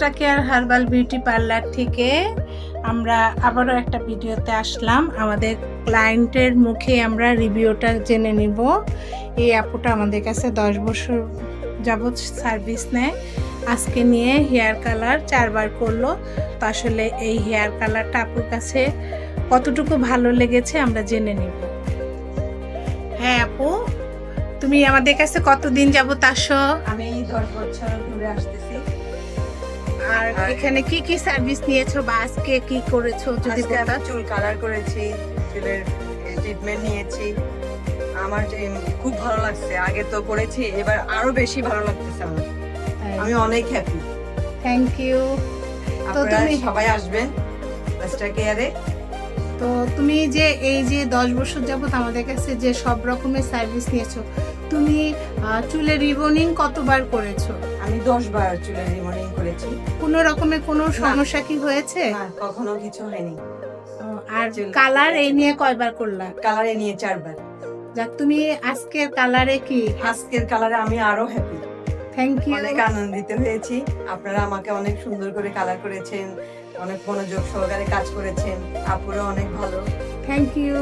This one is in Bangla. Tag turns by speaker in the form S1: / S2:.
S1: Extra care herbal beauty parlour থেকে আমরা আবারও একটা ভিডিওতে আসলাম। আমাদের ক্লায়েন্টের মুখে আমরা রিভিউটা জেনে নিব। এই আপুটা আমাদের কাছে দশ বছর যাবৎ সার্ভিস নেয়। আজকে নিয়ে হেয়ার কালার চারবার করল। তো আসলে এই হেয়ার কালারটা আপুর কাছে কতটুকু ভালো লেগেছে আমরা জেনে নিব। হ্যাঁ আপু, তুমি আমাদের কাছে কতদিন যাবত আসো?
S2: আমি দশ বছর ঘুরে আসতেছি।
S1: আর এখানে কি কি সার্ভিস নিয়েছো বা আজকে কি করেছ যদি বলতা
S2: চুল কালার করেছি চুলের ট্রিটমেন্ট নিয়েছি। আমার খুব ভালো লাগছে আগে তো করেছি এবার আরও বেশি ভালো লাগতেছে আমার। আমি অনেক হ্যাপি
S1: থ্যাংক ইউ তো তুমি-
S2: সবাই আসবেন মাস্টার কেয়ারে
S1: তো তুমি যে এই যে দশ বছর যাবত আমাদের কাছে যে সব রকমের সার্ভিস নিয়েছো তুমি চুলের রিবনিং কতবার করেছ?
S2: আমি দশ বার চুলের রিমনিং করেছি।
S1: কোনো রকমের কোনো সমস্যা কি হয়েছে?
S2: কখনো কিছু হয়নি।
S1: আর কালার এই নিয়ে কয়বার করলা?
S2: কালারে নিয়ে চারবার।
S1: যাক তুমি আজকের কালারে কি?
S2: আজকের কালারে আমি আরও হ্যাপি
S1: থ্যাংক ইউ
S2: অনেক আনন্দিত হয়েছি। আপনারা আমাকে অনেক সুন্দর করে কালার করেছেন। অনেক মনোযোগ সহকারে কাজ করেছেন। আপুরা অনেক ভালো।
S1: Thank you